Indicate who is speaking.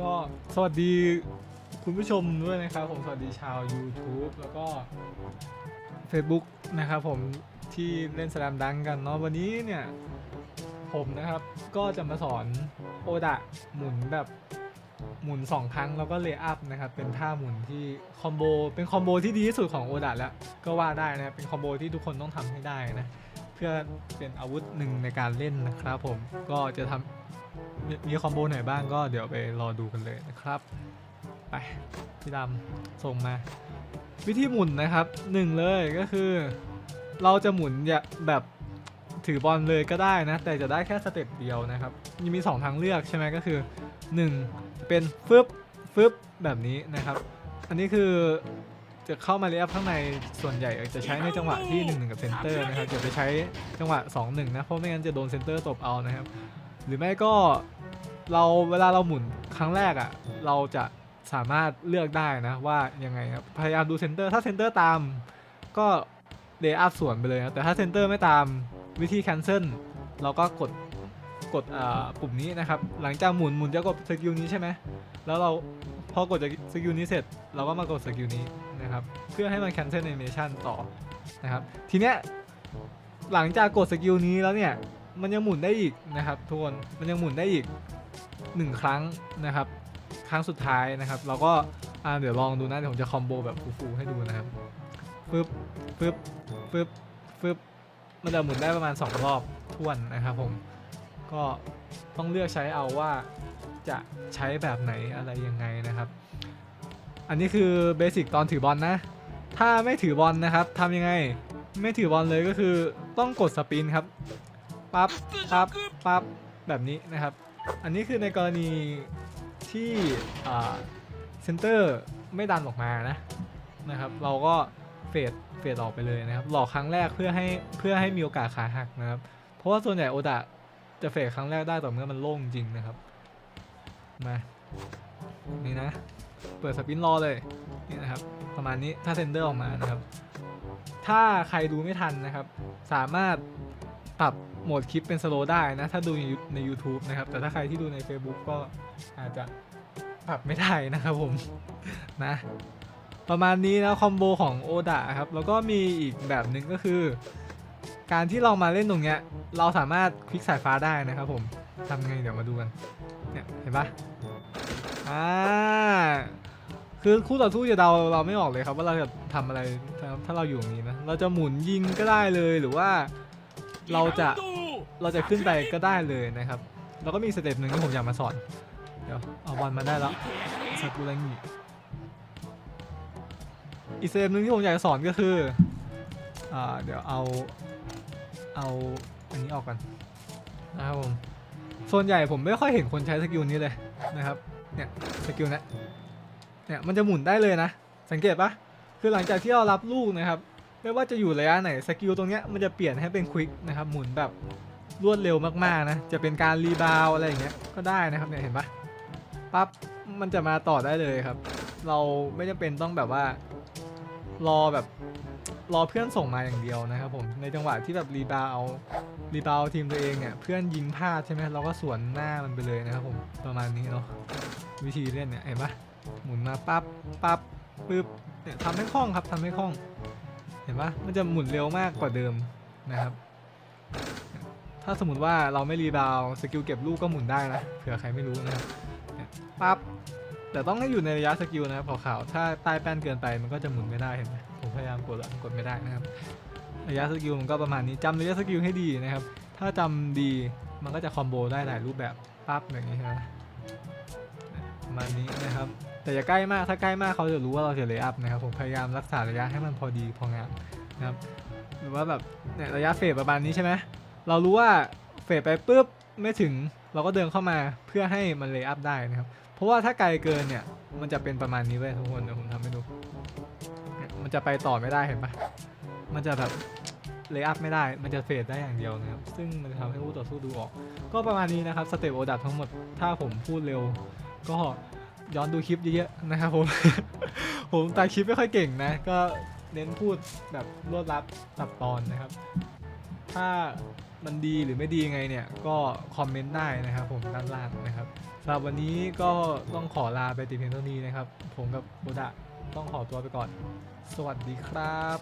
Speaker 1: ก็สวัสดีคุณผู้ชมด้วยนะครับผมสวัสดีชาว YouTube แล้วก็ Facebook นะครับผมที่เล่นสแลมดังกันเนาะวันนี้เนี่ยผมนะครับก็จะมาสอนโอดะหมุนแบบหมุน 2 ครั้งแล้วก็เลย์อัพนะครับเป็นท่าหมุนที่คอมโบเป็นคอมโบที่ดีที่สุดของโอดะแล้วก็ว่าได้นะเป็นคอมโบที่ทุกคนต้องทำให้ได้นะเพื่อเป็นอาวุธหนึ่งในการเล่นนะครับผมก็จะทำ มีมีคอมโบไหนบ้างก็เดี๋ยวไปรอดูกันเลยนะครับ ไปพี่ดำส่งมา วิธีหมุนนะครับหนึ่งเลยก็คือ เราจะหมุนแบบถือบอลเลยก็ได้นะ แต่จะได้แค่สเต็ปเดียวนะครับยังมี 2 ทางเลือกใช่ไหมก็คือ 1 เป็นฟึบฟึบแบบนี้นะครับ อันนี้คือจะเข้ามาเรียบข้างในส่วนใหญ่จะใช้ในจังหวะที่1 1กับเซนเตอร์นะครับอย่าไปใช้จังหวะ2 1นะเพราะไม่งั้นจะโดนเซนเตอร์ตบเอานะครับ หรือไม่ก็เราเวลาเราหมุนครั้งแรกอะ่ะเราจะสามารถเลือกได้นะว่ายังไงครับพยายามดูเซนเตอร์ถ้าเซนเตอร์ตามก็เดย์อัพสวนไปเลยนะแต่ถ้าเซนเตอร์ไม่ตามวิธี cancel เราก็กดกดอ่าปุ่มนี้นะครับ หลังจากหมุนหมุนจะกดสกิลนี้ใช่ไหมแล้วเราพอกดจากสกิลนี้เสร็จ เราก็มากดสกิลนี้นะครับเพื่อให้มัน cancel animation ต่อนะครับทีเนี้ยหลังจากกดสกิลนี้แล้วเนี่ย มันยังหมุนได้อีกนะครับทุกคนมันยังหมุนได้อีกหนึ่งครั้งนะครับ ครั้งสุดท้ายนะครับ เราก็เดี๋ยวลองดูนะเดี๋ยวผมจะคอมโบแบบฟูๆให้ดูนะครับฟึบฟึบฟึบฟึบมันจะหมุนได้ประมาณ 2 รอบท้วนนะครับผมก็ต้องเลือกใช้เอาว่าจะใช้แบบไหนอะไรยังไงนะครับ อันนี้คือเบสิกตอนถือบอลนะ ถ้าไม่ถือบอลนะครับทำยังไง ไม่ถือบอลเลยก็คือต้องกดสปินครับ ปั๊บปั๊บปั๊บแบบนี้นะครับ อันนี้คือในกรณีที่เซนเตอร์ไม่ดันออกมานะนะครับ เราก็เฟดเฟดออกไปเลยนะครับ หลอกครั้งแรกเพื่อให้เพื่อให้มีโอกาสขาหักนะครับ เพราะว่าส่วนใหญ่โอดะจะเฟดครั้งแรกได้ต่อเมื่อมันโล่งจริงนะครับ มา นี่นะ เปิดสปินรอเลย นี่นะครับ ประมาณนี้ถ้าเซนเตอร์ออกมานะครับ ถ้าใครดูไม่ทันนะครับ สามารถ ปรับโหมดคลิปเป็นสโลว์ได้นะ ถ้าดูใน YouTube นะครับ แต่ถ้าใครที่ดูใน Facebook ก็อาจจะปรับไม่ได้นะครับผม นะ ประมาณนี้นะคอมโบของโอดะครับ แล้วก็มีอีกแบบหนึ่งก็คือ การที่เรามาเล่นตรงเนี้ย เราสามารถคลิกสายฟ้าได้นะครับผมทำไงเดี๋ยวมาดูกัน เนี่ยเห็นปะอ่าคือคู่ต่อสู้จะเดาเราไม่ออกเลยครับว่าเราจะทำอะไรถ้าเราอยู่ตรงนี้นะ เราจะหมุนยิงก็ได้เลยหรือว่า เราจะเราจะขึ้นไปก็ได้เลยนะครับแล้วก็มีสเต็ปหนึ่งที่ผมอยากมาสอน เดี๋ยวเอาบอลมาได้แล้วสกุลังีอีกสเต็ปหนึ่งที่ผมอยากจะสอนก็คืออ่าเดี๋ยวเอาเอาอันนี้ออกกันนะครับผมส่วนใหญ่ผมไม่ค่อยเห็นคนใช้สกิลนี้เลยนะครับเนี่ยสกิลเนี้ยเนี่ยมันจะหมุนได้เลยนะ สังเกตปะคือหลังจากที่เรารับลูกนะครับ ไม่ว่าจะอยู่ระยะไหนสกิลตรงเนี้ยมันจะเปลี่ยนให้เป็นควิกนะครับหมุนแบบรวดเร็วมากๆนะจะเป็นการรีบาวอะไรอย่างเงี้ยก็ได้นะครับเนี่ยเห็นปะปั๊บมันจะมาต่อได้เลยครับ เราไม่จำเป็นต้องแบบว่ารอแบบรอเพื่อนส่งมาอย่างเดียวนะครับผมในจังหวะที่แบบรีบาวรีบาวทีมตัวเองเนี่ยเพื่อนยิงพลาดใช่ไหมเราก็สวนหน้ามันไปเลยนะครับผมประมาณนี้เนาะวิธีเล่นเนี่ยเห็นปะหมุนมาปั๊บปั๊บปึ๊บเนี่ยทำให้คล่องครับทำให้คล่อง เห็นปะมันจะหมุนเร็วมากกว่าเดิมนะครับ ถ้าสมมติว่าเราไม่รีบาวสกิลเก็บลูกก็หมุนได้นะเผื่อใครไม่รู้นะครับปั๊บแต่ต้องให้อยู่ในระยะสกิลนะครับขาวๆถ้าใต้แป้นเกินไปมันก็จะหมุนไม่ได้เห็นไหมผมพยายามกดแล้วกดไม่ได้นะครับ ระยะสกิลมันก็ประมาณนี้จำระยะสกิลให้ดีนะครับ ถ้าจำดีมันก็จะคอมโบได้หลายรูปแบบปั๊บอย่างนี้ใช่ไหมประมาณนี้นะครับ แต่อย่าใกล้มากถ้าใกล้มากเขาจะรู้ว่าเราจะเลย์อัพนะครับผมพยายามรักษาระยะให้มันพอดีพองามนะครับหรือว่าแบบเนี่ยระยะเฟดประมาณนี้ใช่ไหมเรารู้ว่าเฟดไปปุ๊บไม่ถึงเราก็เดินเข้ามาเพื่อให้มันเลย์อัพได้นะครับ เพราะว่าถ้าไกลเกินเนี่ยมันจะเป็นประมาณนี้เว้ยทุกคนเดี๋ยวผมทำให้ดูเนี่ยมันจะไปต่อไม่ได้เห็นปะมันจะแบบเลย์อัพไม่ได้ มันจะเฟดได้อย่างเดียวนะครับ ซึ่งมันจะทำให้คู่ต่อสู้ดูออก ก็ประมาณนี้นะครับ สเต็ปโอดับทั้งหมด ถ้าผมพูดเร็ว ก็ ย้อนดูคลิปเยอะๆนะครับผม ผมตัดคลิปไม่ค่อยเก่งนะ ก็เน้นพูดแบบรวดรัดตัดตอนนะครับ ถ้ามันดีหรือไม่ดียังไงเนี่ยก็คอมเมนต์ได้นะครับผมด้านล่างนะครับสำหรับวันนี้ก็ต้องขอลาไปต่เพียงเท่านี้นะครับ ผมกับโบดะต้องขอตัวไปก่อน สวัสดีครับ